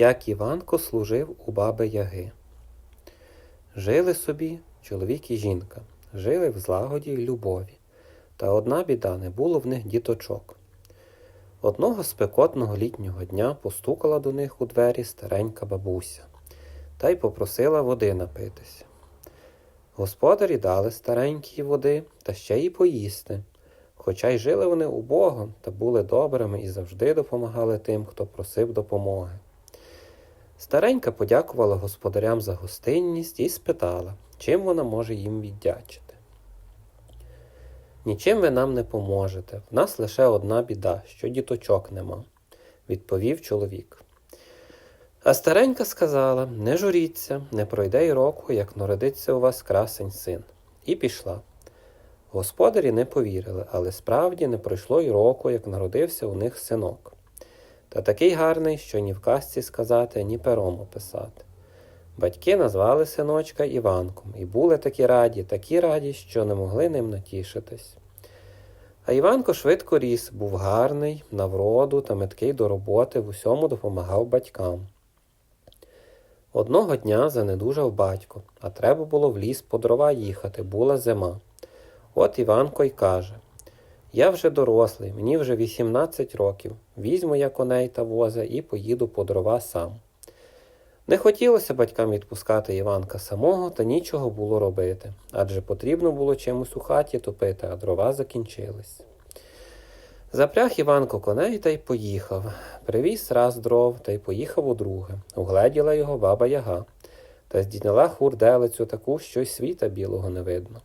як Іванко служив у баби Яги. Жили собі чоловік і жінка, жили в злагоді й любові, та одна біда не було в них діточок. Одного спекотного літнього дня постукала до них у двері старенька бабуся та й попросила води напитися. Господарі дали старенькій води та ще й поїсти. Хоча й жили вони убого та були добрими і завжди допомагали тим, хто просив допомоги. Старенька подякувала господарям за гостинність і спитала, чим вона може їм віддячити. Нічим ви нам не поможете. В нас лише одна біда, що діточок нема, відповів чоловік. А старенька сказала не журіться, не пройде й року, як народиться у вас красень син. І пішла. Господарі не повірили, але справді не пройшло й року, як народився у них синок. Та такий гарний, що ні в казці сказати, ні пером описати. Батьки назвали синочка Іванком і були такі раді, такі раді, що не могли ним натішитись. А Іванко швидко ріс, був гарний, на вроду та меткий до роботи, в усьому допомагав батькам. Одного дня занедужав батько, а треба було в ліс по дрова їхати, була зима. От Іванко й каже Я вже дорослий, мені вже 18 років. Візьму я коней та воза і поїду по дрова сам. Не хотілося батькам відпускати Іванка самого, та нічого було робити, адже потрібно було чимось у хаті топити, а дрова закінчились. Запряг Іванко коней та й поїхав. Привіз раз дров та й поїхав удруге. Угледіла його баба Яга та здійняла хурделицю таку, що й світа білого не видно.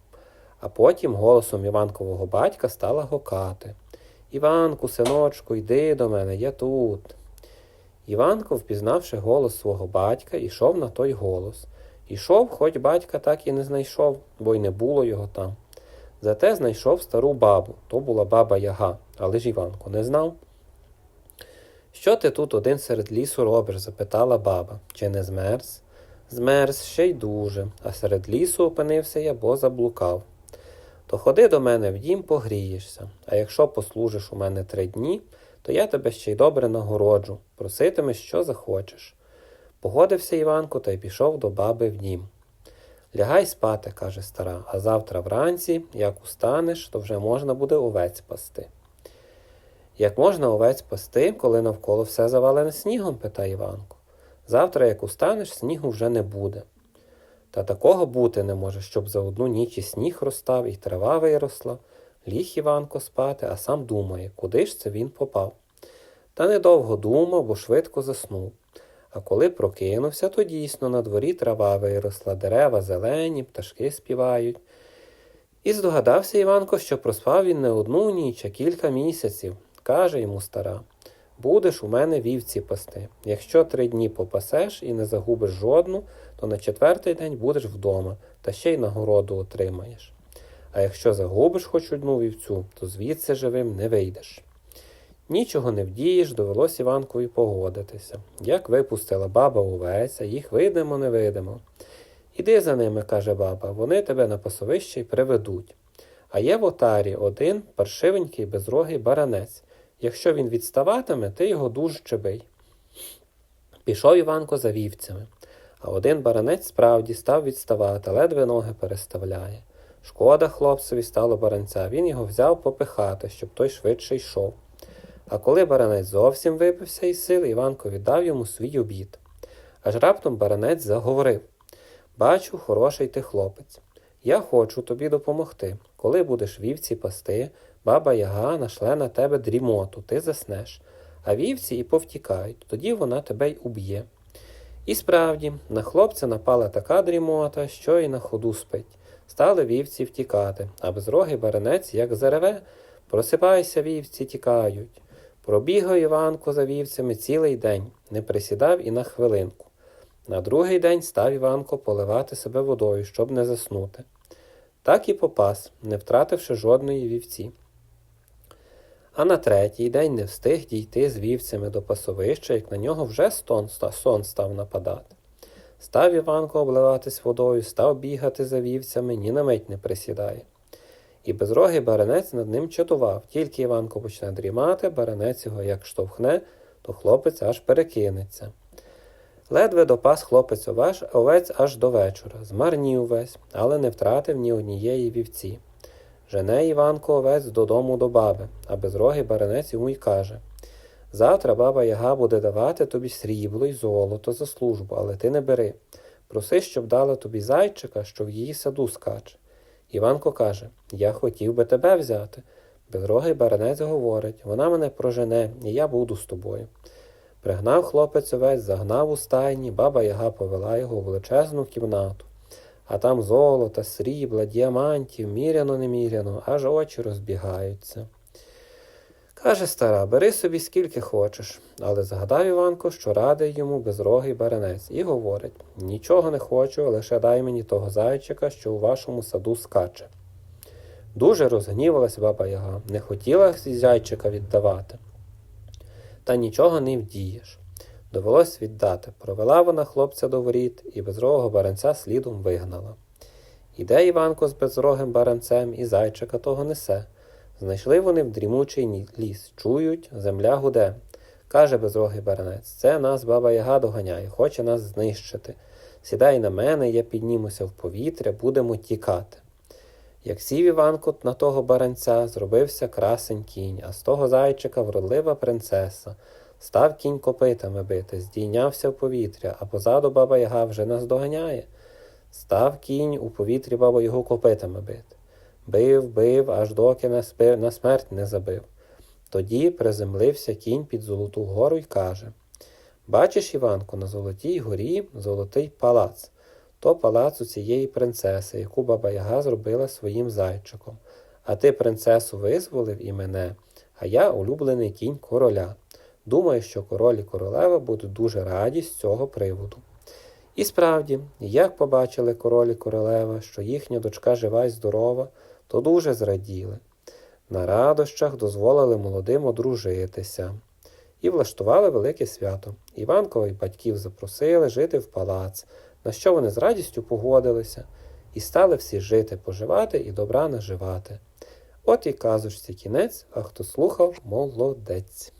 А потім голосом Іванкового батька стала гокати. Іванку, синочку, йди до мене, я тут. Іванко, впізнавши голос свого батька, ішов на той голос. Ішов, хоч батька так і не знайшов, бо й не було його там. Зате знайшов стару бабу, то була баба Яга, але ж Іванко не знав. Що ти тут один серед лісу робиш? запитала баба. Чи не змерз? Змерз ще й дуже, а серед лісу опинився я, бо заблукав. То ходи до мене в дім, погрієшся, а якщо послужиш у мене три дні, то я тебе ще й добре нагороджу, проситимеш, що захочеш. Погодився Іванко та й пішов до баби в дім. Лягай спати, каже стара, а завтра вранці, як устанеш, то вже можна буде овець пасти. Як можна овець пасти, коли навколо все завалене снігом? питає Іванко. Завтра, як устанеш, снігу вже не буде. Та такого бути не може, щоб за одну ніч і сніг розстав, і трава виросла. Ліг Іванко спати, а сам думає, куди ж це він попав. Та недовго думав, бо швидко заснув. А коли прокинувся, то дійсно на дворі трава виросла, дерева зелені, пташки співають. І здогадався Іванко, що проспав він не одну ніч, а кілька місяців. Каже йому стара Будеш у мене вівці пасти. Якщо три дні попасеш і не загубиш жодну, то на четвертий день будеш вдома та ще й нагороду отримаєш. А якщо загубиш хоч одну вівцю, то звідси живим не вийдеш. Нічого не вдієш, довелось Іванкові погодитися. Як випустила баба овець, їх видимо, не видимо. Іди за ними, каже баба, вони тебе на пасовище й приведуть. А є в отарі один паршивенький безрогий баранець. Якщо він відставатиме, ти його дуже чебий. Пішов Іванко за вівцями, а один баранець справді став відставати, ледве ноги переставляє. Шкода хлопцеві стало баранця, він його взяв попихати, щоб той швидше йшов. А коли баранець зовсім випився із сил, Іванко віддав йому свій обід. Аж раптом баранець заговорив Бачу, хороший ти хлопець. Я хочу тобі допомогти. Коли будеш вівці пасти, баба Яга нашле на тебе дрімоту, ти заснеш, а вівці і повтікають, тоді вона тебе й уб'є. І справді, на хлопця напала така дрімота, що й на ходу спить. Стали вівці втікати, а безрогий баранець, як зареве, просипайся, вівці тікають. Пробігав Іванко за вівцями цілий день, не присідав і на хвилинку. На другий день став Іванко поливати себе водою, щоб не заснути. Так і попас, не втративши жодної вівці. А на третій день не встиг дійти з вівцями до пасовища, як на нього вже стон, сон став нападати. Став Іванко обливатись водою, став бігати за вівцями, ні на мить не присідає. І безрогий баранець над ним чатував. Тільки Іванко почне дрімати, баранець його як штовхне, то хлопець аж перекинеться. Ледве допас хлопець овець аж до вечора, змарнів весь, але не втратив ні однієї вівці. Жене Іванко овець додому до баби, а безрогий баранець йому й каже Завтра баба Яга буде давати тобі срібло й золото за службу, але ти не бери. Проси, щоб дала тобі зайчика, що в її саду скаче. Іванко каже Я хотів би тебе взяти. Безрогий баранець говорить Вона мене прожене, і я буду з тобою. Пригнав хлопець овець, загнав у стайні, баба Яга повела його в величезну кімнату. А там золота, срібла, діамантів, міряно неміряно, аж очі розбігаються. Каже стара, бери собі скільки хочеш, але згадав Іванко, що радий йому безрогий баранець, і говорить нічого не хочу, лише дай мені того зайчика, що у вашому саду скаче. Дуже розгнівалась баба Яга, не хотіла зайчика віддавати. Та нічого не вдієш. Довелось віддати. Провела вона хлопця до воріт і безрогого баранця слідом вигнала. Іде Іванко з безрогим баранцем і зайчика того несе. Знайшли вони в дрімучий ліс. Чують, земля гуде. Каже безрогий баранець, це нас баба Яга доганяє, хоче нас знищити. Сідай на мене, я піднімуся в повітря, будемо тікати. Як сів Іванко на того баранця, зробився красень кінь, а з того зайчика вродлива принцеса. Став кінь копитами бити, здійнявся в повітря, а позаду баба Яга вже нас доганяє. Став кінь у повітрі бабу його копитами бити. Бив, бив, аж доки на, спи- на смерть не забив. Тоді приземлився кінь під Золоту гору й каже Бачиш, Іванко, на Золотій горі золотий палац. То палац у цієї принцеси, яку баба Яга зробила своїм зайчиком. А ти принцесу визволив і мене, а я улюблений кінь короля. Думаю, що король і королева будуть дуже раді з цього приводу. І справді, як побачили король і королева, що їхня дочка жива й здорова, то дуже зраділи. На радощах дозволили молодим одружитися і влаштували велике свято. Іванкових батьків запросили жити в палац, на що вони з радістю погодилися, і стали всі жити, поживати і добра наживати. От і казочці кінець, а хто слухав, молодець.